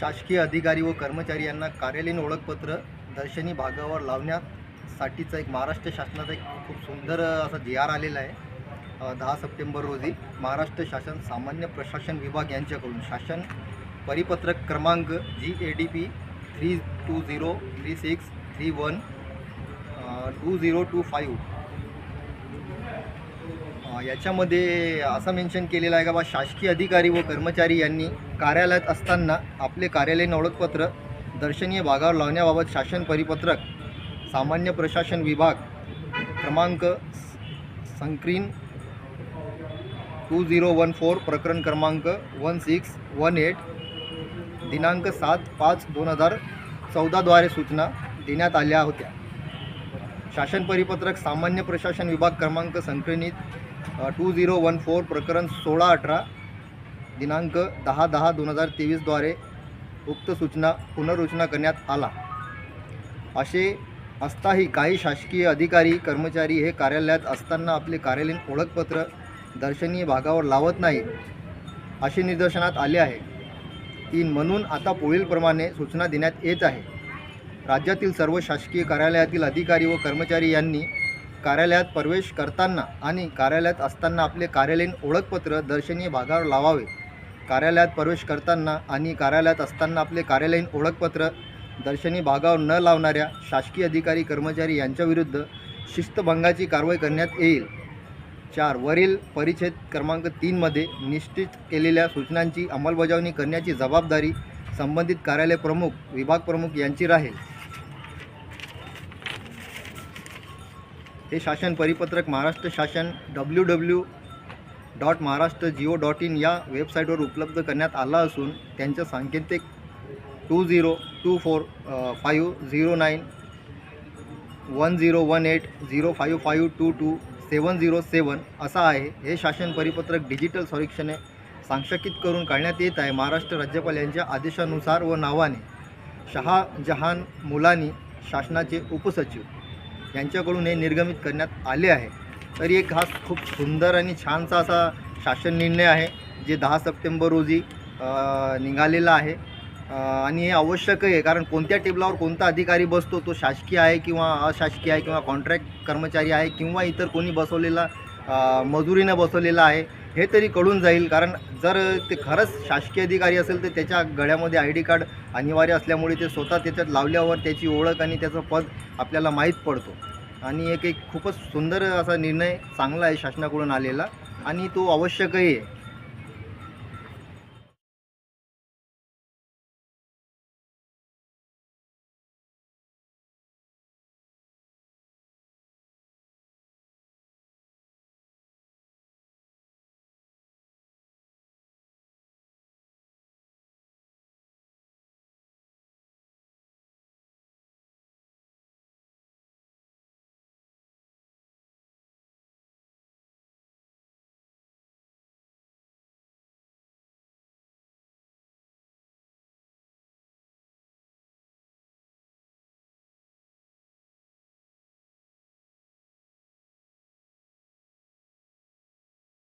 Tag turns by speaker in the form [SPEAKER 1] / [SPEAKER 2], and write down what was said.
[SPEAKER 1] शासकीय अधिकारी व कर्मचारी यांना कार्यालयीन ओळखपत्र दर्शनी भागावर लावण्यासाठीचा एक महाराष्ट्र शासनाचा एक खूप सुंदर असा जी आर आलेला आहे. दहा सप्टेंबर रोजी महाराष्ट्र शासन सामान्य प्रशासन विभाग यांच्याकडून शासन परिपत्रक क्रमांक G A D P three two zero three six three one two zero two five याच्यामध्ये असं मेन्शन केलेलं आहे का बा शासकीय अधिकारी व कर्मचारी यांनी कार्यालयात असताना आपले कार्यालयीन ओळखपत्र दर्शनीय भागावर लावण्याबाबत शासन परिपत्रक सामान्य प्रशासन विभाग क्रमांक संक्रीन टू झिरो वन फोर प्रकरण क्रमांक वन सिक्स वन एट दिनांक सात पाच दोन हजार चौदाद्वारे सूचना देण्यात आल्या होत्या. शासन परिपत्रक सामान्य प्रशासन विभाग क्रमांक संक्रमित टू झिरो वन फोर प्रकरण सोळा अठरा दिनांक दहा दहा दोन हजार तेवीसद्वारे उक्त सूचना पुनर्रचना करण्यात आला. असे असताही काही शासकीय अधिकारी कर्मचारी हे कार्यालयात असताना आपले कार्यालयीन ओळखपत्र दर्शनीय भागावर लावत नाही असे निदर्शनात आले आहे. तीन म्हणून आता पुढीलप्रमाणे सूचना देण्यात येत आहे. राज्यातील सर्व शासकीय कार्यालयातील अधिकारी व कर्मचारी यांनी कार्यालयात प्रवेश करताना आणि कार्यालयात असताना आपले कार्यालयीन ओळखपत्र दर्शनीय भागावर लावावे. कार्यालयात प्रवेश करताना आणि कार्यालयात असताना आपले कार्यालयीन ओळखपत्र दर्शनी भागावर न लावणाऱ्या शासकीय अधिकारी कर्मचारी यांच्याविरुद्ध शिस्तभंगाची कारवाई करण्यात येईल. चार. वरील परिच्छेद क्रमांक तीनमध्ये निश्चित केलेल्या सूचनांची अंमलबजावणी करण्याची जबाबदारी संबंधित कार्यालय प्रमुख विभाग प्रमुख यांची राहील. हे शासन परिपत्रक महाराष्ट्र शासन W W dot Maharashtra gov dot in या वेबसाईटवर उपलब्ध करण्यात आला असून त्यांचं सांकेतिक two zero two four five zero nine one zero one eight zero five five two two seven zero seven असा आहे. हे शासन परिपत्रक डिजिटल संरक्षणे सांक्षकित करून काढण्यात येत आहे. महाराष्ट्र राज्यपाल यांच्या आदेशानुसार व नावाने शहाजहान मुलानी शासनाचे उपसचिव यांच्याकडून हे निर्गमित करण्यात आले आहे. तरी एक हा खूप सुंदर आणि छानसा असा शासन निर्णय आहे जे दहा सप्टेंबर रोजी निघालेला आहे. आणि हे आवश्यक आहे कारण कोणत्या टेबलावर कोणता अधिकारी बसतो तो शासकीय आहे किंवा अशासकीय आहे किंवा कॉन्ट्रॅक्ट कर्मचारी आहे किंवा इतर कोणी बसवलेला मजुरीनं बसवलेला आहे हे तरी कळून जाईल. कारण जर ते खरंच शासकीय अधिकारी असेल तर त्याच्या गळ्यामध्ये आय डी कार्ड अनिवार्य असल्यामुळे ते स्वतः त्याच्यात लावल्यावर त्याची ओळख आणि त्याचं पद आपल्याला माहीत पडतो. आणि एक एक खूपच सुंदर असा निर्णय चांगला आहे शासनाकडून आलेला. आणि तो आवश्यकही आहे.